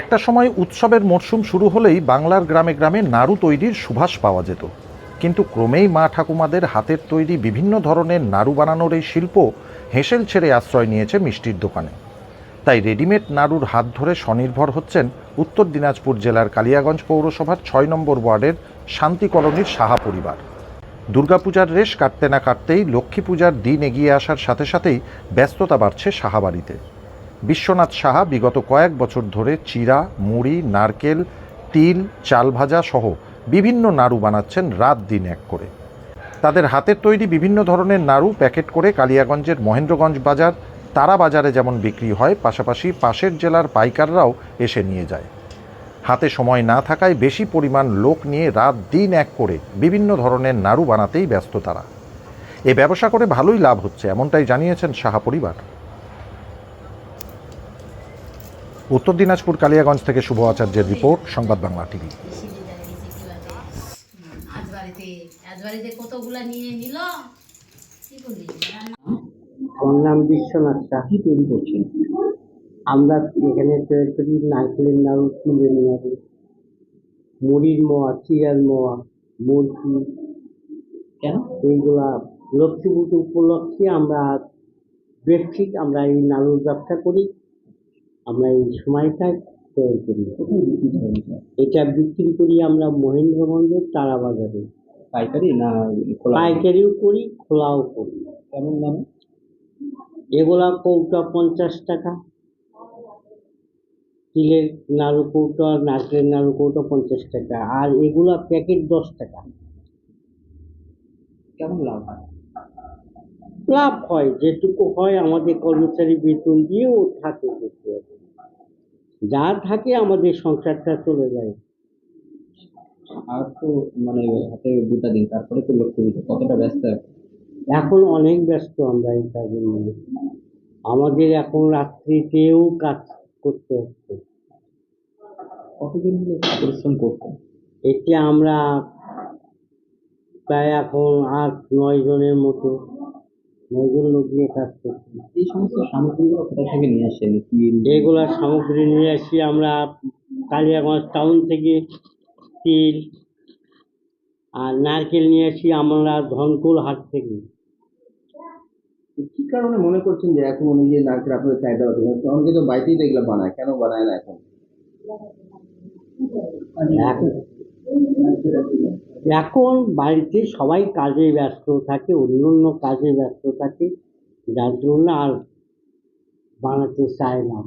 একটা সময় উৎসবের মরশুম শুরু হলেই বাংলার গ্রামে গ্রামে নাড়ু তৈরির সুভাষ পাওয়া যেত। কিন্তু ক্রমেই মা ঠাকুমাদের হাতের তৈরি বিভিন্ন ধরনের নাড়ু বানানোর এই শিল্প হেঁসেল ছেড়ে আশ্রয় নিয়েছে মিষ্টির দোকানে। তাই রেডিমেড নাড়ুর হাত ধরে স্বনির্ভর হচ্ছেন উত্তর দিনাজপুর জেলার কালিয়াগঞ্জ পৌরসভার ছয় নম্বর ওয়ার্ডের শান্তি কলোনির সাহা পরিবার। দুর্গাপূজার রেশ কাটতে না কাটতেই লক্ষ্মী পূজার দিন এগিয়ে আসার সাথে সাথেই ব্যস্ততা বাড়ছে সাহাবাড়িতে। বিশ্বনাথ সাহা বিগত কয়েক বছর ধরে চিরা, মুড়ি, নারকেল, তিল, চাল ভাজা সহ বিভিন্ন নাড়ু বানাচ্ছেন রাত দিন এক করে। তাদের হাতের তৈরি বিভিন্ন ধরনের নাড়ু প্যাকেট করে কালিয়াগঞ্জের মহেন্দ্রগঞ্জ বাজার, তারা বাজারে যেমন বিক্রি হয়, পাশাপাশি পাশের জেলার পাইকাররাও এসে নিয়ে যায়। হাতে সময় না থাকায় বেশি পরিমাণ লোক নিয়ে রাত দিন এক করে বিভিন্ন ধরনের নাড়ু বানাতেই ব্যস্ত তারা। এ ব্যবসা করে ভালোই লাভ হচ্ছে, এমনটাই জানিয়েছেন সাহা পরিবার। উত্তর দিনাজপুর কালিয়াগঞ্জ থেকে শুভ আচার্যের রিপোর্ট, সংবাদ বাংলা টিভি। আমার নাম বিশ্বনাথ শাহ তৈরি করছেন। আমরা এখানে তৈরি করি নারকেলের নাড়ু তিলের নাড়ু মুড়ির মোয়া চিরার মোয়া, মুরগি। কেন? এইগুলা লক্ষ্মী পুজো উপলক্ষে আমরা বেডশিট আমরা এই নাড়ুর ব্যবসা করি। আমরা এই সময়টায় তৈরি করি। এটা বিক্রি করি আমরা মহেন্দ্রগঞ্জের তারা বাজারে পাইকারি না পাইকারিও করি খোলাও করি। কেমন দামে? এগুলা কৌটা পঞ্চাশ টাকা। তিলের নাড়ু কৌটা নারকেলের নাড়ু কৌটা পঞ্চাশ টাকা। আর এগুলা প্যাকেট দশ টাকা। কেমন লাভ হয়? লাভ হয় যেটুকু হয় আমাদের কর্মচারী বেতন দিয়েও থাকে। যেতে হবে। যা থাকে আমাদের সংসারটা চলে যায়। আর তো মানে হাতে দুটা দিন তারপরে তো লক্ষ্য দিতে কতটা ব্যস্ত এখন? অনেক ব্যস্ত আমরা এই কাজের নিয়ে আমাদের এখন রাত্রিতেও কাজ করতে হচ্ছে। কতদিন হলো পরিশ্রম করতেন এতে আমরা প্রায় এখন আট নয় জনের মতো। নয় জন লোক নিয়ে কাজ করছি এই সমস্ত সামগ্রীগুলো কোথা থেকে নিয়ে আসেন কি এগুলা? সামগ্রী নিয়ে আসি আমরা কালিয়াগঞ্জ টাউন থেকে তিল আর নারকেল নিয়ে আসি আমরা ধনকুল হাট থেকে। কি কারণে মনে করছেন যে এখন উনি যে নারকেল আপনাদের চাহিদা আছে অনেকে তো বাড়িতেই তো এগুলো বানায়। কেন বানায় না এখন? এখন- এখন বাড়িতে সবাই কাজে ব্যস্ত থাকে, অন্য অন্য কাজে ব্যস্ত থাকে। যার জন্য আর বানাতে চায় না।